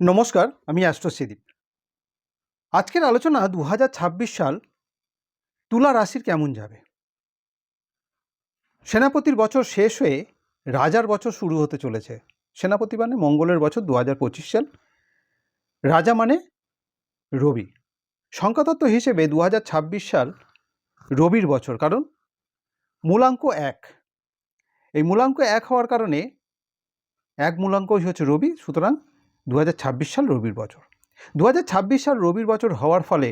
নমস্কার, আমি অ্যাস্ট্রোসিদীপ আজকের আলোচনা দু হাজার ছাব্বিশ সাল তুলা রাশির কেমন যাবে? সেনাপতির বছর শেষ হয়ে রাজার বছর শুরু হতে চলেছে। সেনাপতি মানে মঙ্গলের বছর দু হাজার পঁচিশ সাল। রাজা মানে রবি। সংখ্যাতত্ত্ব হিসেবে দু হাজার ছাব্বিশ সাল রবির বছর, কারণ মূলাঙ্ক এক। এই মূলাঙ্ক এক হওয়ার কারণে এক মূলাঙ্কই হচ্ছে রবি, সুতরাং দু হাজার ছাব্বিশ সাল রবির বছর। দু হাজার ছাব্বিশ সাল রবির বছর হওয়ার ফলে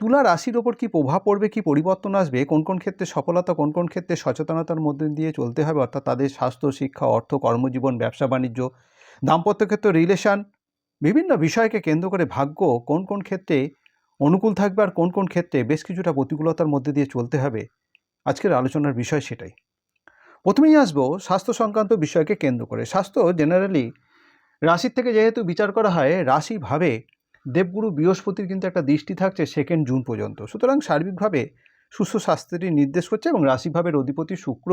তুলা রাশির ওপর কী প্রভাব পড়বে, কী পরিবর্তন আসবে, কোন কোন ক্ষেত্রে সফলতা, কোন কোন ক্ষেত্রে সচেতনতার মধ্যে দিয়ে চলতে হবে, অর্থাৎ তাদের স্বাস্থ্য, শিক্ষা, অর্থ, কর্মজীবন, ব্যবসা, বাণিজ্য, দাম্পত্য ক্ষেত্র, রিলেশন, বিভিন্ন বিষয়কে কেন্দ্র করে ভাগ্য কোন কোন ক্ষেত্রে অনুকূল থাকবে আর কোন কোন ক্ষেত্রে বেশ কিছুটা প্রতিকূলতার মধ্যে দিয়ে চলতে হবে। আজকের আলোচনার বিষয় সেটাই। প্রথমেই আসব স্বাস্থ্য সংক্রান্ত বিষয়কে কেন্দ্র করে। স্বাস্থ্য জেনারেলি রাশির থেকে যেহেতু বিচার করা হয় রাশিভাবে দেবগুরু বৃহস্পতির কিন্তু একটা দৃষ্টি থাকছে সেকেন্ড জুন পর্যন্ত। সুতরাং সার্বিকভাবে সুস্থ স্বাস্থ্যেরই নির্দেশ করছে এবং রাশিভাবের অধিপতি শুক্র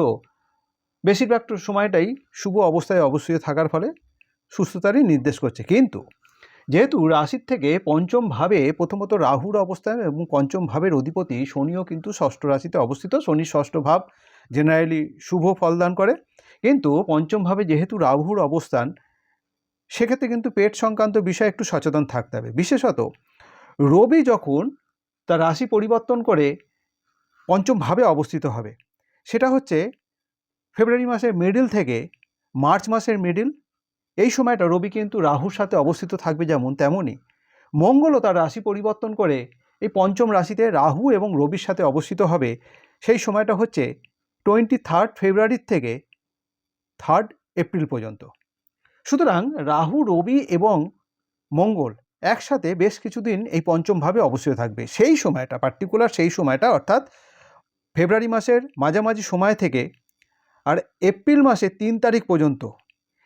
বেশিরভাগ সময়টাই শুভ অবস্থায় অবশ্যই থাকার ফলে সুস্থতারই নির্দেশ করছে। কিন্তু যেহেতু রাশির থেকে পঞ্চম ভাবে প্রথমত রাহুর অবস্থান এবং পঞ্চম ভাবের অধিপতি শনিও কিন্তু ষষ্ঠ রাশিতে অবস্থিত। শনি ষষ্ঠ ভাব জেনারেলি শুভ ফলদান করে। কিন্তু পঞ্চমভাবে যেহেতু রাহুর অবস্থান সেক্ষেত্রে কিন্তু পেট সংক্রান্ত বিষয়ে একটু সচেতন থাকতে হবে। বিশেষত রবি যখন তার রাশি পরিবর্তন করে পঞ্চমভাবে অবস্থিত হবে, সেটা হচ্ছে ফেব্রুয়ারি মাসের মিডিল থেকে মার্চ মাসের মিডিল এই সময়টা রবি কিন্তু রাহুর সাথে অবস্থিত থাকবে যেমন তেমনই। মঙ্গলও তার রাশি পরিবর্তন করে এই পঞ্চম রাশিতে রাহু এবং রবির সাথে অবস্থিত হবে, সেই সময়টা হচ্ছে টোয়েন্টি থার্ড ফেব্রুয়ারির থেকে থার্ড এপ্রিল পর্যন্ত। সুতরাং রাহু, রবি এবং মঙ্গল একসাথে বেশ কিছুদিন এই পঞ্চমভাবে অবশ্যই থাকবে। সেই সময়টা পার্টিকুলার সেই সময়টা, অর্থাৎ ফেব্রুয়ারি মাসের মাঝামাঝি সময় থেকে আর এপ্রিল মাসের তিন তারিখ পর্যন্ত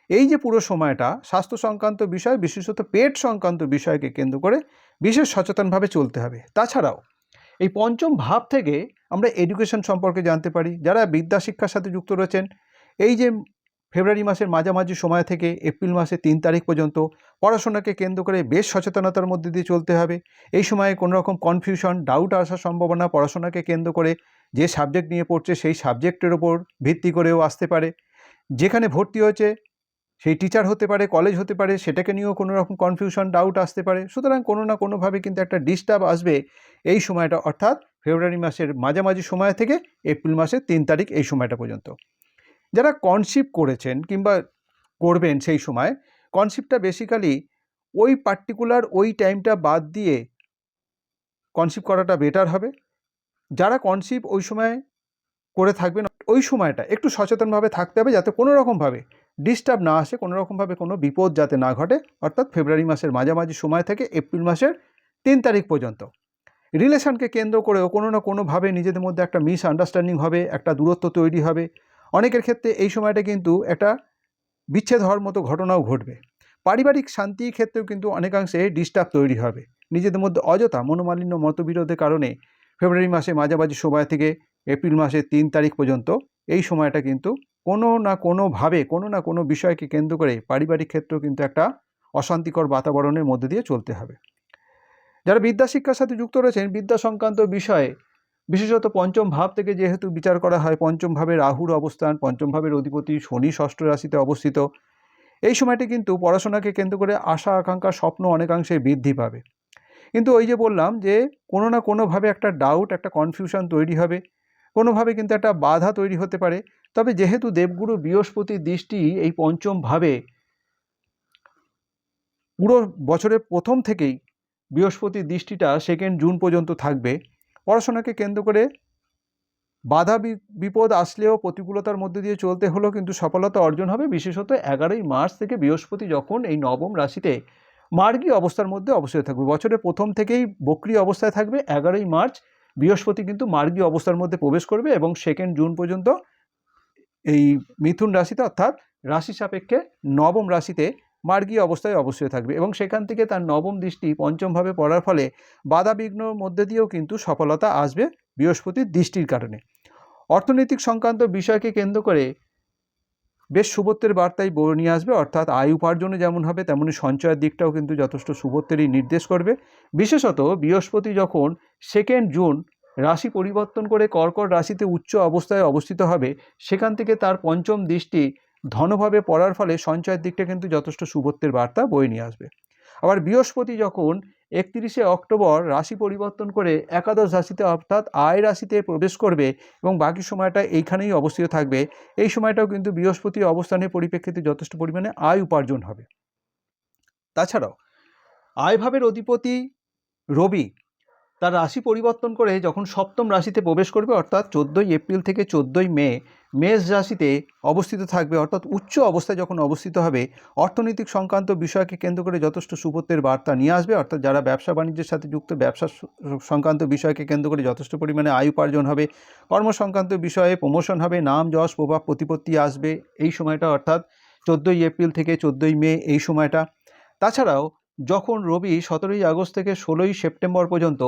এই যে পুরো সময়টা স্বাস্থ্য সংক্রান্ত বিষয়, বিশেষত পেট সংক্রান্ত বিষয়কে কেন্দ্র করে বিশেষ সচেতনভাবে চলতে হবে। তাছাড়াও এই পঞ্চম ভাব থেকে আমরা এডুকেশন সম্পর্কে জানতে পারি, যারা বিদ্যা শিক্ষার সাথে যুক্ত রয়েছেন, এই যে ফেব্রুয়ারি মাসের মাঝামাঝি সময় থেকে এপ্রিল মাসের তিন তারিখ পর্যন্ত পড়াশোনাকে কেন্দ্র করে বেশ সচেতনতার মধ্যে দিয়ে চলতে হবে। এই সময়ে কোনো রকম কনফিউশন ডাউট আসার সম্ভাবনা পড়াশোনাকে কেন্দ্র করে যে সাবজেক্ট নিয়ে পড়ছে সেই সাবজেক্টের ওপর ভিত্তি করেও আসতে পারে। যেখানে ভর্তি হয়েছে সেই টিচার হতে পারে কলেজ হতে পারে, সেটাকে নিয়েও কোনো রকম কনফিউশন ডাউট আসতে পারে। সুতরাং কোনো না কোনোভাবে কিন্তু একটা ডিস্টার্ব আসবে এই সময়টা, অর্থাৎ ফেব্রুয়ারি মাসের মাঝামাঝি সময় থেকে এপ্রিল মাসের তিন তারিখ এই সময়টা পর্যন্ত। যারা কনসিভ করেছেন কিংবা করবেন সেই সময় কনসিভটা বেসিক্যালি ওই পার্টিকুলার ওই টাইমটা বাদ দিয়ে কনসিভ করাটা বেটার হবে। যারা কনসিভ ওই সময় করে থাকবেন, ওই সময়টা একটু সচেতনভাবে থাকতে হবে যাতে কোনো রকমভাবে ডিস্টার্ব না আসে, কোনো রকমভাবে কোনো বিপদ যাতে না ঘটে, অর্থাৎ ফেব্রুয়ারি মাসের মাঝামাঝি সময় থেকে এপ্রিল মাসের তিন তারিখ পর্যন্ত। রিলেশনকে কেন্দ্র করেও কোনো না কোনোভাবে নিজেদের মধ্যে একটা মিস আন্ডারস্ট্যান্ডিং হবে, একটা দূরত্ব তৈরি হবে। অনেকের ক্ষেত্রে এই সময়টা কিন্তু একটা বিচ্ছেদ হওয়ার মতো ঘটনাও ঘটবে। পারিবারিক শান্তির ক্ষেত্রেও কিন্তু অনেকাংশে ডিস্টার্ব তৈরি হবে। নিজেদের মধ্যে অযথা মনোমালিন্য, মতবিরোধের কারণে ফেব্রুয়ারি মাসে মাঝামাঝি সময় থেকে এপ্রিল মাসের তিন তারিখ পর্যন্ত এই সময়টা কিন্তু কোনো না কোনোভাবে, কোনো না কোনো বিষয়কে কেন্দ্র করে পারিবারিক ক্ষেত্রেও কিন্তু একটা অশান্তিকর বাতাবরণের মধ্যে দিয়ে চলতে হবে। যারা বিদ্যা শিক্ষার সাথে যুক্ত রয়েছেন, বিদ্যা সংক্রান্ত বিষয়ে বিশেষত পঞ্চম ভাব থেকে যেহেতু বিচার করা হয়, পঞ্চম ভাবে রাহুর অবস্থান, পঞ্চম ভাবের অধিপতি শনি ষষ্ঠ রাশিতে অবস্থিত। এই সময়টি কিন্তু পড়াশোনাকে কেন্দ্র করে আশা, আকাঙ্ক্ষা, স্বপ্ন অনেকাংশে বৃদ্ধি পাবে। কিন্তু ওই যে বললাম যে, কোনো না কোনোভাবে একটা ডাউট একটা কনফিউশন তৈরি হবে। কোনোভাবে কিন্তু একটা বাধা তৈরি হতে পারে। তবে যেহেতু দেবগুরু বৃহস্পতির দৃষ্টি এই পঞ্চম ভাবে পুরো বছরের প্রথম থেকেই বৃহস্পতির দৃষ্টিটা সেকেন্ড জুন পর্যন্ত থাকবে। পড়াশোনাকে কেন্দ্র করে বাধা বিপদ আসলেও প্রতিকূলতার মধ্যে দিয়ে চলতে হলেও কিন্তু সফলতা অর্জন হবে। বিশেষত এগারোই মার্চ থেকে বৃহস্পতি যখন এই নবম রাশিতে মার্গী অবস্থার মধ্যে অবশ্যই থাকবে। বছরের প্রথম থেকেই বক্রি অবস্থায় থাকবে। এগারোই মার্চ বৃহস্পতি কিন্তু মার্গী অবস্থার মধ্যে প্রবেশ করবে এবং সেকেন্ড জুন পর্যন্ত এই মিথুন রাশিতে অর্থাৎ রাশি সাপেক্ষে নবম রাশিতে মার্গীয় অবস্থায় অবশ্যই থাকবে এবং সেখান থেকে তার নবম দৃষ্টি পঞ্চমভাবে পড়ার ফলে বাধা বিঘ্নর মধ্যে দিয়েও কিন্তু সফলতা আসবে বৃহস্পতির দৃষ্টির কারণে। অর্থনৈতিক সংক্রান্ত বিষয়কে কেন্দ্র করে বেশ শুভত্বের বার্তাই নিয়ে আসবে, অর্থাৎ আয় উপার্জনে যেমন হবে, তেমনি সঞ্চয়ের দিকটাও কিন্তু যথেষ্ট শুভত্বেরই নির্দেশ করবে। বিশেষত বৃহস্পতি যখন সেকেন্ড জুন রাশি পরিবর্তন করে কর্কট রাশিতে উচ্চ অবস্থায় অবস্থিত হবে, সেখান থেকে তার পঞ্চম দৃষ্টি ধনভাবে পড়ার ফলে সঞ্চয়ের দিকটা কিন্তু যথেষ্ট শুভত্বের বার্তা বয়ে নিয়ে আসবে। আবার বৃহস্পতি যখন একত্রিশে অক্টোবর রাশি পরিবর্তন করে একাদশ রাশিতে অর্থাৎ আয় রাশিতে প্রবেশ করবে এবং বাকি সময়টা এইখানেই অবস্থিত থাকবে, এই সময়টাও কিন্তু বৃহস্পতির অবস্থানের পরিপ্রেক্ষিতে যথেষ্ট পরিমাণে আয় উপার্জন হবে। তাছাড়াও, আয়ভাবের অধিপতি রবি তার রাশি পরিবর্তন করে যখন সপ্তম রাশিতে প্রবেশ করবে অর্থাৎ চোদ্দোই এপ্রিল থেকে চোদ্দোই মে মেষ রাশিতে অবস্থিত থাকবে, অর্থাৎ উচ্চ অবস্থায় যখন অবস্থিত হবে, অর্থনৈতিক সংক্রান্ত বিষয়কে কেন্দ্র করে যথেষ্ট সুপত্বের বার্তা নিয়ে আসবে, অর্থাৎ যারা ব্যবসা বাণিজ্যের সাথে যুক্ত, ব্যবসা সংক্রান্ত বিষয়কে কেন্দ্র করে যথেষ্ট পরিমাণে আয় উপার্জন হবে কর্ম সংক্রান্ত বিষয়ে প্রমোশন হবে, নাম, যশ, প্রভাব, প্রতিপত্তি আসবে এই সময়টা, অর্থাৎ চোদ্দোই এপ্রিল থেকে চোদ্দোই মে এই সময়টা। তাছাড়াও যখন রবি সতেরোই আগস্ট থেকে ষোলোই সেপ্টেম্বর পর্যন্ত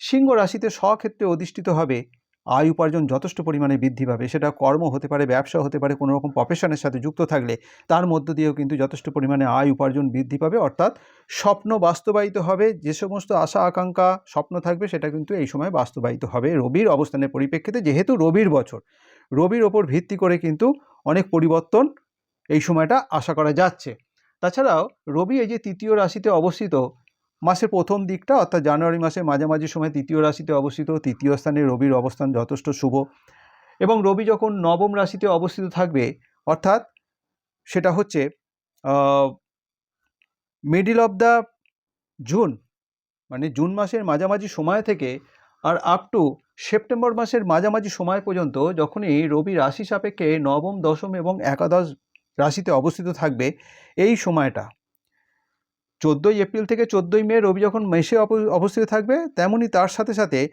সিংহ রাশিতে স্বক্ষেত্রে অধিষ্ঠিত হবে আয় উপার্জন যথেষ্ট পরিমাণে বৃদ্ধি পাবে। সেটা কর্ম হতে পারে, ব্যবসা হতে পারে, কোনো রকম প্রফেশনের সাথে যুক্ত থাকলে তার মধ্য দিয়েও কিন্তু যথেষ্ট পরিমাণে আয় উপার্জন বৃদ্ধি পাবে। অর্থাৎ স্বপ্ন বাস্তবায়িত হবে, যে সমস্ত আশা, আকাঙ্ক্ষা, স্বপ্ন থাকবে সেটা কিন্তু এই সময় বাস্তবায়িত হবে। রবির অবস্থানের পরিপ্রেক্ষিতে যেহেতু রবির বছর, রবির ওপর ভিত্তি করে কিন্তু অনেক পরিবর্তন এই সময়টা আশা করা যাচ্ছে। তাছাড়াও রবি এই যে তৃতীয় রাশিতে অবস্থিত মাসের প্রথম দিকটা, অর্থাৎ জানুয়ারি মাসের মাঝামাঝি সময় তৃতীয় রাশিতে অবস্থিত, তৃতীয় স্থানে রবির অবস্থান যথেষ্ট শুভ। এবং রবি যখন নবম রাশিতে অবস্থিত থাকবে, অর্থাৎ সেটা হচ্ছে মিডিল অফ দ্য জুন মানে জুন মাসের মাঝামাঝি সময় থেকে আর আপ টু সেপ্টেম্বর মাসের মাঝামাঝি সময় পর্যন্ত যখনই রবি রাশি সাপেক্ষে নবম, দশম এবং একাদশ রাশিতে অবস্থিত থাকবে, এই সময়টা। চোদ্দোই এপ্রিল থেকে চোদ্দোই মে রবি যখন মেষে অব- অবস্থিত থাকবে তেমনই তার সাথে সাথে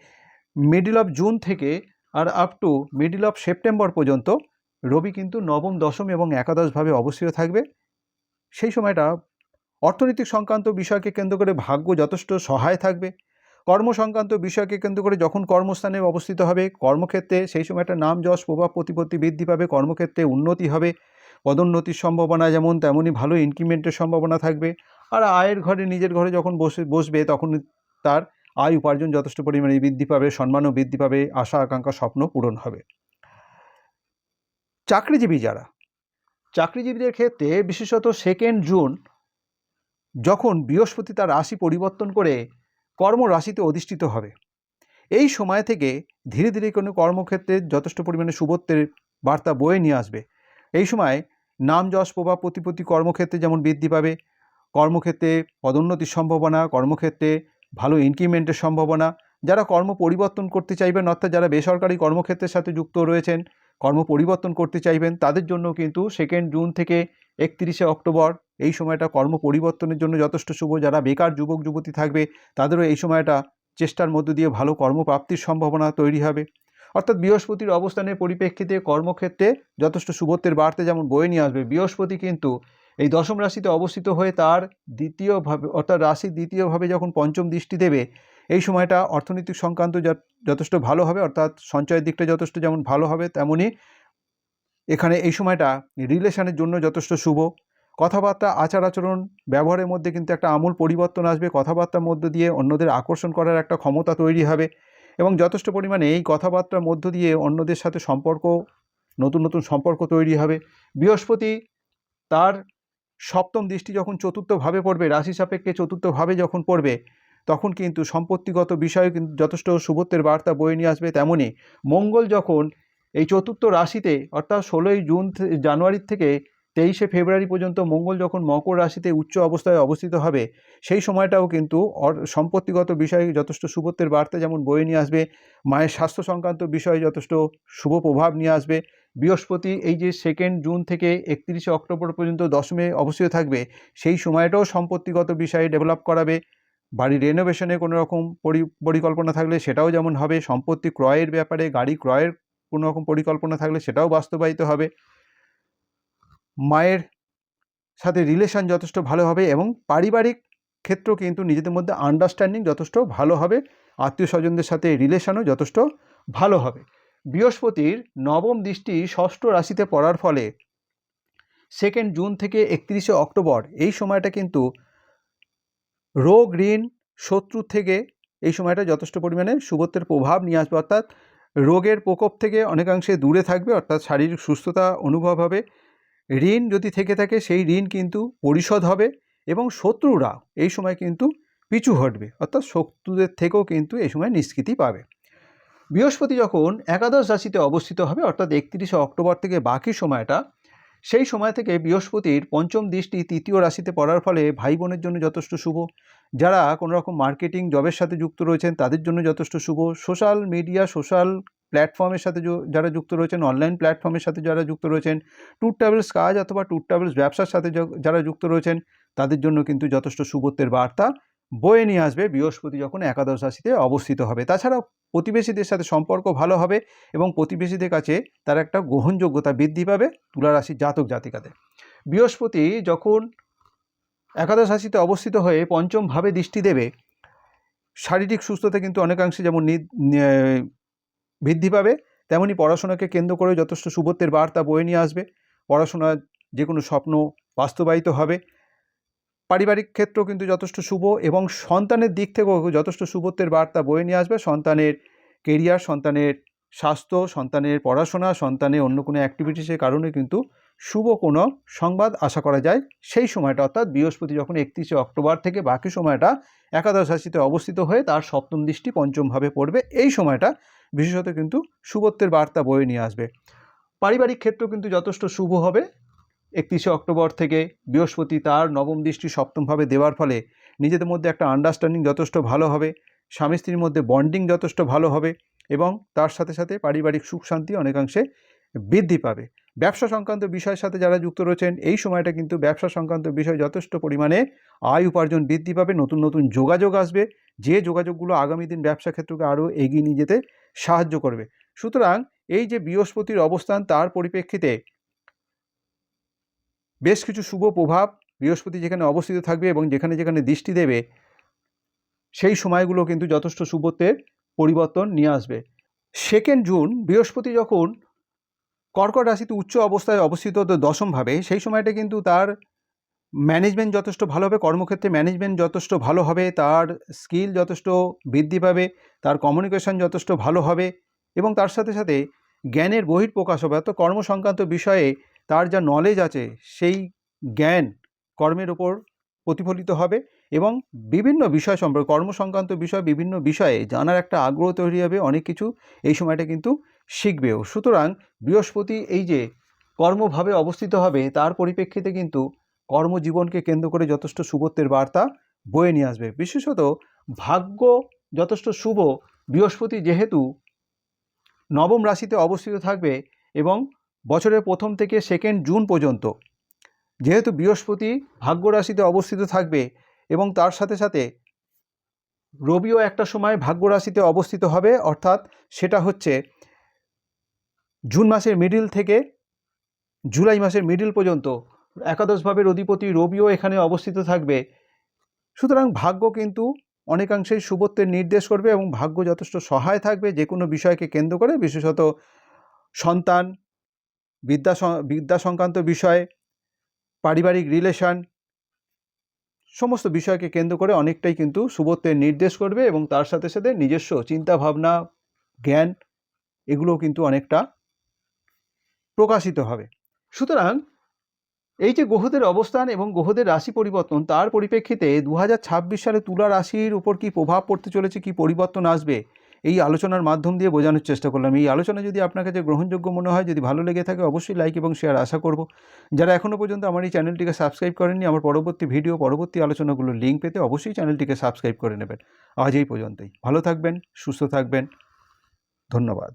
মিডিল অফ জুন থেকে আর up to middle of September পর্যন্ত রবি কিন্তু নবম, দশম এবং একাদশভাবে অবস্থিত থাকবে। সেই সময়টা অর্থনৈতিক সংক্রান্ত বিষয়কে কেন্দ্র করে ভাগ্য যথেষ্ট সহায় থাকবে। কর্ম সংক্রান্ত বিষয়কে কেন্দ্র করে যখন কর্মস্থানে অবস্থিত হবে, কর্মক্ষেত্রে সেই সময়টা নাম যশ, প্রভাব, প্রতিপত্তি বৃদ্ধি পাবে, কর্মক্ষেত্রে উন্নতি হবে। পদোন্নতির সম্ভাবনা যেমন তেমনই ভালো ইনক্রিমেন্টের সম্ভাবনা থাকবে। আর আয়ের ঘরে, নিজের ঘরে যখন বসে, বসবে তখন তার আয় উপার্জন যথেষ্ট পরিমাণে বৃদ্ধি পাবে, সম্মানও বৃদ্ধি পাবে, আশা, আকাঙ্ক্ষা, স্বপ্ন পূরণ হবে। চাকরিজীবী যারা, চাকরিজীবীদের ক্ষেত্রে বিশেষত সেকেন্ড জুন, যখন বৃহস্পতি তার রাশি পরিবর্তন করে কর্মরাশিতে অধিষ্ঠিত হবে। এই সময় থেকে ধীরে ধীরে কোনো কর্মক্ষেত্রে যথেষ্ট পরিমাণে শুভত্বের বার্তা বয়ে নিয়ে আসবে। এই সময় নাম যশ, প্রভাব, প্রতিপত্তি কর্মক্ষেত্রে যেমন বৃদ্ধি পাবে কর্মক্ষেত্রে পদোন্নতির সম্ভাবনা, কর্মক্ষেত্রে ভালো ইনক্রিমেন্টের সম্ভাবনা, যারা কর্ম পরিবর্তন করতে চাইবেন, অর্থাৎ যারা বেসরকারি কর্মক্ষেত্রের সাথে যুক্ত রয়েছেন, কর্ম পরিবর্তন করতে চাইবেন, তাদের জন্য কিন্তু সেকেন্ড জুন থেকে একত্রিশে অক্টোবর এই সময়টা কর্ম পরিবর্তনের জন্য যথেষ্ট শুভ। যারা বেকার যুবক, যুবতী থাকবে, তাদেরও এই সময়টা চেষ্টার মধ্য দিয়ে ভালো কর্মপ্রাপ্তির সম্ভাবনা তৈরি হবে। অর্থাৎ বৃহস্পতির অবস্থানের পরিপ্রেক্ষিতে কর্মক্ষেত্রে যথেষ্ট শুভত্বের বাড়তে যেমন বয়ে নিয়ে আসবে, বৃহস্পতি কিন্তু এই দশম রাশিতে অবস্থিত হয়ে তার দ্বিতীয়ভাবে অর্থাৎ রাশি দ্বিতীয়ভাবে যখন পঞ্চম দৃষ্টি দেবে, এই সময়টা অর্থনৈতিক সংক্রান্ত যথ- যথেষ্ট ভালো হবে, অর্থাৎ সঞ্চয়ের দিকটা যথেষ্ট যেমন ভালো হবে তেমনই এখানে এই সময়টা রিলেশনের জন্য যথেষ্ট শুভ। কথাবার্তা আচার আচরণ ব্যবহারের মধ্যে কিন্তু একটা আমূল পরিবর্তন আসবে, কথাবার্তার মধ্য দিয়ে অন্যদের আকর্ষণ করার একটা ক্ষমতা তৈরি হবে এবং যথেষ্ট পরিমাণে এই কথাবার্তার মধ্য দিয়ে অন্যদের সাথে সম্পর্ক, নতুন নতুন সম্পর্ক তৈরি হবে। বৃহস্পতি তার সপ্তম দৃষ্টি যখন চতুর্থভাবে পড়বে, রাশি সাপেক্ষে চতুর্থভাবে যখন পড়বে, তখন কিন্তু সম্পত্তিগত বিষয়ে কিন্তু যথেষ্ট শুভত্বের বার্তা বয়ে নিয়ে আসবে তেমনই। মঙ্গল যখন এই চতুর্থ রাশিতে, অর্থাৎ ষোলোই জুন জানুয়ারির থেকে তেইশে ফেব্রুয়ারি পর্যন্ত মঙ্গল যখন মকর রাশিতে উচ্চ অবস্থায় অবস্থিত হবে, সেই সময়টাও কিন্তু সম্পত্তিগত বিষয়ে যথেষ্ট শুভত্বের বার্তা যেমন বয়ে নিয়ে আসবে, মায়ের স্বাস্থ্য সংক্রান্ত বিষয়ে যথেষ্ট শুভ প্রভাব নিয়ে আসবে, বৃহস্পতি এই যে সেকেন্ড জুন থেকে একত্রিশে অক্টোবর পর্যন্ত দশমে অবস্থিত থাকবে, সেই সময়টাও সম্পত্তিগত বিষয়ে ডেভেলপ করাবে বাড়ি রেনোভেশনে কোনো রকম পরি- পরিকল্পনা থাকলে সেটাও যেমন হবে, সম্পত্তি ক্রয়ের ব্যাপারে, গাড়ি ক্রয়ের কোনো রকম পরিকল্পনা থাকলে সেটাও বাস্তবায়িত হবে। মায়ের সাথে রিলেশন যথেষ্ট ভালো হবে এবং পারিবারিক ক্ষেত্র কিন্তু নিজেদের মধ্যে আন্ডারস্ট্যান্ডিং যথেষ্ট ভালো হবে। আত্মীয় স্বজনদের সাথে রিলেশনও যথেষ্ট ভালো হবে। বৃহস্পতির নবম দৃষ্টি ষষ্ঠ রাশিতে পড়ার ফলে সেকেন্ড জুন থেকে একত্রিশে অক্টোবর এই সময়টা কিন্তু রোগ, ঋণ, শত্রু থেকে এই সময়টা যথেষ্ট পরিমাণে শুভত্বের প্রভাব নিয়ে আসবে। অর্থাৎ রোগের প্রকোপ থেকে অনেকাংশে দূরে থাকবে। অর্থাৎ শারীরিক সুস্থতা অনুভব হবে। ঋণ যদি থেকে থাকে, সেই ঋণ কিন্তু পরিশোধ হবে এবং শত্রুরা এই সময় কিন্তু পিছু হটবে। অর্থাৎ শত্রুদের থেকেও কিন্তু এই সময় নিষ্কৃতি পাবে। বৃহস্পতি যখন একাদশ রাশিতে অবস্থিত হবে, অর্থাৎ একত্রিশে অক্টোবর থেকে বাকি সময়টা, সেই সময় থেকে বৃহস্পতির পঞ্চম দৃষ্টি তৃতীয় রাশিতে পড়ার ফলে ভাই বোনের জন্য যথেষ্ট শুভ। যারা কোনো রকম মার্কেটিং জবের সাথে যুক্ত রয়েছেন, তাদের জন্য যথেষ্ট শুভ। সোশ্যাল মিডিয়া সোশ্যাল প্ল্যাটফর্মের সাথে যারা যুক্ত রয়েছেন অনলাইন প্ল্যাটফর্মের সাথে যারা যুক্ত রয়েছেন ট্যুর ট্রাভেলস কাজ অথবা ট্যুর ট্রাভেলস ব্যবসার সাথে যারা যুক্ত রয়েছেন, তাদের জন্য কিন্তু যথেষ্ট শুভত্বের বার্তা বয়ে নিয়ে আসবে বৃহস্পতি যখন একাদশ রাশিতে অবস্থিত হবে। তাছাড়াও প্রতিবেশীদের সাথে সম্পর্ক ভালো হবে এবং প্রতিবেশীদের কাছে তার একটা গ্রহণযোগ্যতা বৃদ্ধি পাবে তুলা রাশির জাতক জাতিকাদের বৃহস্পতি যখন একাদশ রাশিতে অবস্থিত হয়ে পঞ্চমভাবে দৃষ্টি দেবে, শারীরিক সুস্থতা কিন্তু অনেকাংশে যেমন বৃদ্ধি পাবে, তেমনি পড়াশোনাকে কেন্দ্র করে যথেষ্ট শুভত্বের বার্তা বয়ে নিয়ে আসবে। পড়াশোনার যে কোনো স্বপ্ন বাস্তবায়িত হবে। পারিবারিক ক্ষেত্র কিন্তু যথেষ্ট শুভ এবং সন্তানের দিক থেকেও যথেষ্ট শুভত্বের বার্তা বয়ে নিয়ে আসবে। সন্তানের কেরিয়ার সন্তানের স্বাস্থ্য, সন্তানের পড়াশোনা, সন্তানের অন্য কোনো অ্যাক্টিভিটিসের কারণে কিন্তু শুভ কোনো সংবাদ আশা করা যায়। সেই সময়টা অর্থাৎ বৃহস্পতি যখন একত্রিশে অক্টোবর থেকে বাকি সময়টা একাদশ রাশিতে অবস্থিত হয়ে তার সপ্তম দৃষ্টি পঞ্চমভাবে পড়বে, এই সময়টা বিশেষত কিন্তু শুভত্বের বার্তা বয়ে নিয়ে আসবে। পারিবারিক ক্ষেত্র কিন্তু যথেষ্ট শুভ হবে। একত্রিশে অক্টোবর থেকে বৃহস্পতি তার নবম দৃষ্টি সপ্তমভাবে দেওয়ার ফলে নিজেদের মধ্যে একটা আন্ডারস্ট্যান্ডিং যথেষ্ট ভালো হবে, স্বামী স্ত্রীর মধ্যে বন্ডিং যথেষ্ট ভালো হবে এবং তার সাথে সাথে পারিবারিক সুখ শান্তি অনেকাংশে বৃদ্ধি পাবে। ব্যবসা সংক্রান্ত বিষয়ের সাথে যারা যুক্ত রয়েছেন, এই সময়টা কিন্তু ব্যবসা সংক্রান্ত বিষয় যথেষ্ট পরিমাণে আয় উপার্জন বৃদ্ধি পাবে, নতুন নতুন যোগাযোগ আসবে। যে যোগাযোগগুলো আগামী দিন ব্যবসা ক্ষেত্রকে আরও এগিয়ে নিয়ে যেতে সাহায্য করবে। সুতরাং এই যে বৃহস্পতির অবস্থান, তার পরিপ্রেক্ষিতে বেশ কিছু শুভ প্রভাব বৃহস্পতি যেখানে অবস্থিত থাকবে এবং যেখানে যেখানে দৃষ্টি দেবে, সেই সময়গুলো কিন্তু যথেষ্ট শুভত্বের পরিবর্তন নিয়ে আসবে। সেকেন্ড জুন, বৃহস্পতি যখন কর্কট রাশিতে উচ্চ অবস্থায় অবস্থিত দশমভাবে, সেই সময়টা কিন্তু তার ম্যানেজমেন্ট যথেষ্ট ভালো হবে, কর্মক্ষেত্রে ম্যানেজমেন্ট যথেষ্ট ভালো হবে, তার স্কিল যথেষ্ট বৃদ্ধি পাবে, তার কমিউনিকেশন যথেষ্ট ভালো হবে এবং তার সাথে সাথে জ্ঞানের বহিঃপ্রকাশ হবে। অর্থাৎ কর্মসংক্রান্ত বিষয়ে তার যা নলেজ আছে, সেই জ্ঞান কর্মের ওপর প্রতিফলিত হবে এবং বিভিন্ন বিষয় সম্পর্কে কর্মসংক্রান্ত বিষয়, বিভিন্ন বিষয়ে জানার একটা আগ্রহ তৈরি হবে, অনেক কিছু এই সময়টা কিন্তু শিখবেও। সুতরাং বৃহস্পতি এই যে কর্মভাবে অবস্থিত হবে, তার পরিপ্রেক্ষিতে কিন্তু কর্মজীবনকে কেন্দ্র করে যথেষ্ট শুভত্বের বার্তা বয়ে নিয়ে আসবে। বিশেষত ভাগ্য যথেষ্ট শুভ। বৃহস্পতি যেহেতু নবম রাশিতে অবস্থিত থাকবে এবং বছরের প্রথম থেকে সেকেন্ড জুন পর্যন্ত। যেহেতু বৃহস্পতি ভাগ্য রাশিতে অবস্থিত থাকবে এবং তার সাথে সাথে রবিও একটা সময় ভাগ্য রাশিতে অবস্থিত হবে, অর্থাৎ সেটা হচ্ছে জুন মাসের মিডিল থেকে জুলাই মাসের মিডিল পর্যন্ত একাদশ ভাবের অধিপতি রবিও এখানে অবস্থিত থাকবে। সুতরাং ভাগ্য কিন্তু অনেকাংশেই শুভত্বের নির্দেশ করবে এবং ভাগ্য যথেষ্ট সহায় থাকবে যে কোনো বিষয়কে কেন্দ্র করে, বিশেষত সন্তান, বিদ্যা বিদ্যা সংক্রান্ত বিষয়, পারিবারিক রিলেশন সমস্ত বিষয়কে কেন্দ্র করে অনেকটাই কিন্তু শুভত্বের নির্দেশ করবে এবং তার সাথে সাথে নিজস্ব চিন্তা ভাবনা জ্ঞান, এগুলোও কিন্তু অনেকটা প্রকাশিত হবে। সুতরাং এই যে গ্রহদের অবস্থান এবং গ্রহদের রাশি পরিবর্তন, তার পরিপ্রেক্ষিতে দু হাজার ছাব্বিশ সালে তুলা রাশির উপর কি প্রভাব পড়তে চলেছে, কি পরিবর্তন আসবে? এই আলোচনার মাধ্যম দিয়ে বোঝানোর চেষ্টা করলাম। এই আলোচনা যদি আপনার কাছে গ্রহণযোগ্য মনে হয়, যদি ভালো লেগে থাকে অবশ্যই লাইক এবং শেয়ার আশা করব। যারা এখনও পর্যন্ত আমার এই চ্যানেলটিকে সাবস্ক্রাইব করেননি, আমার পরবর্তী ভিডিও পরবর্তী আলোচনাগুলোর লিঙ্ক পেতে অবশ্যই চ্যানেলটিকে সাবস্ক্রাইব করে নেবেন। আজ এই পর্যন্তই। ভালো থাকবেন, সুস্থ থাকবেন। ধন্যবাদ।